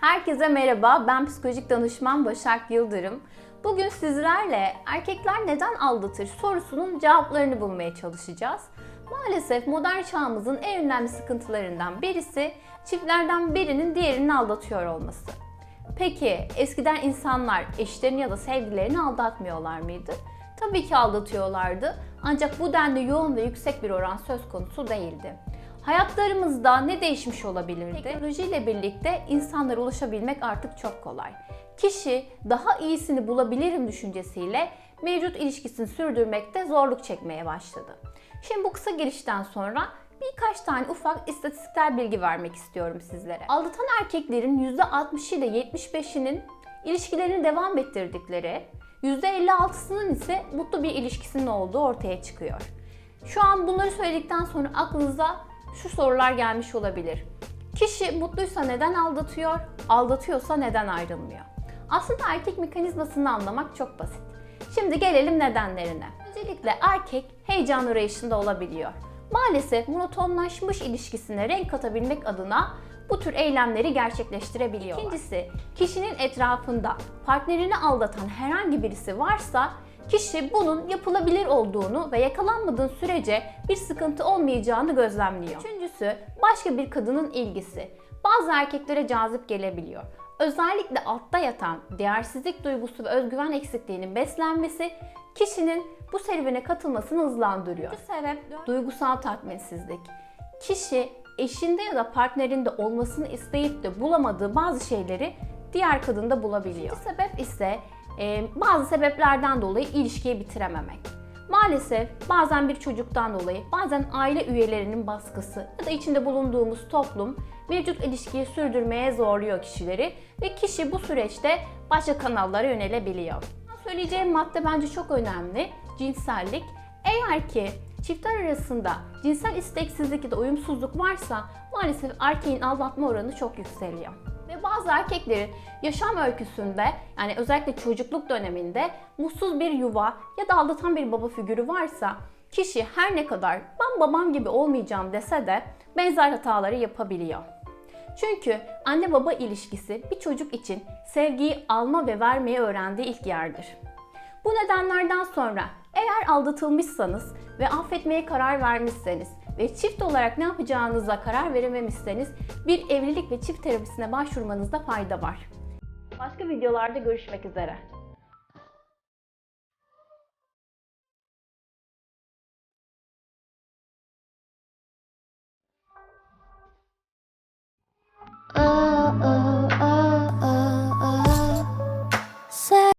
Herkese merhaba, ben psikolojik danışman Başak Yıldırım. Bugün sizlerle erkekler neden aldatır sorusunun cevaplarını bulmaya çalışacağız. Maalesef modern çağımızın en önemli sıkıntılarından birisi çiftlerden birinin diğerini aldatıyor olması. Peki eskiden insanlar eşlerini ya da sevgililerini aldatmıyorlar mıydı? Tabii ki aldatıyorlardı ancak bu denli yoğun ve yüksek bir oran söz konusu değildi. Hayatlarımızda ne değişmiş olabilirdi? Teknolojiyle birlikte insanlara ulaşabilmek artık çok kolay. Kişi daha iyisini bulabilirim düşüncesiyle mevcut ilişkisini sürdürmekte zorluk çekmeye başladı. Şimdi bu kısa girişten sonra birkaç tane ufak istatistiksel bilgi vermek istiyorum sizlere. Aldatan erkeklerin %60'ı ile 75'inin ilişkilerini devam ettirdikleri, %56'sının ise mutlu bir ilişkisinin olduğu ortaya çıkıyor. Şu an bunları söyledikten sonra aklınıza şu sorular gelmiş olabilir. Kişi mutluysa neden aldatıyor? Aldatıyorsa neden ayrılmıyor? Aslında erkek mekanizmasını anlamak çok basit. Şimdi gelelim nedenlerine. Öncelikle erkek heyecan arayışında olabiliyor. Maalesef monotonlaşmış ilişkisine renk katabilmek adına bu tür eylemleri gerçekleştirebiliyor. İkincisi, kişinin etrafında partnerini aldatan herhangi birisi varsa kişi bunun yapılabilir olduğunu ve yakalanmadığın sürece bir sıkıntı olmayacağını gözlemliyor. Üçüncüsü, başka bir kadının ilgisi. Bazı erkeklere cazip gelebiliyor. Özellikle altta yatan değersizlik duygusu ve özgüven eksikliğinin beslenmesi kişinin bu serüvene katılmasını hızlandırıyor. Bu sebep duygusal tatminsizlik. Kişi eşinde ya da partnerinde olmasını isteyip de bulamadığı bazı şeyleri diğer kadında bulabiliyor. İkinci sebep ise bazı sebeplerden dolayı ilişkiyi bitirememek. Maalesef bazen bir çocuktan dolayı, bazen aile üyelerinin baskısı ya da içinde bulunduğumuz toplum mevcut ilişkiyi sürdürmeye zorluyor kişileri ve kişi bu süreçte başka kanallara yönelebiliyor. Söyleyeceğim madde bence çok önemli. Cinsellik. Eğer ki çiftler arasında cinsel isteksizlik ya da uyumsuzluk varsa maalesef erkeğin aldatma oranı çok yükseliyor. Bazı erkeklerin yaşam öyküsünde yani özellikle çocukluk döneminde mutsuz bir yuva ya da aldatan bir baba figürü varsa kişi her ne kadar ben babam gibi olmayacağım dese de benzer hataları yapabiliyor. Çünkü anne baba ilişkisi bir çocuk için sevgiyi alma ve vermeyi öğrendiği ilk yerdir. Bu nedenlerden sonra eğer aldatılmışsanız ve affetmeye karar vermişseniz ve çift olarak ne yapacağınıza karar verememişseniz bir evlilik ve çift terapisine başvurmanızda fayda var. Başka videolarda görüşmek üzere.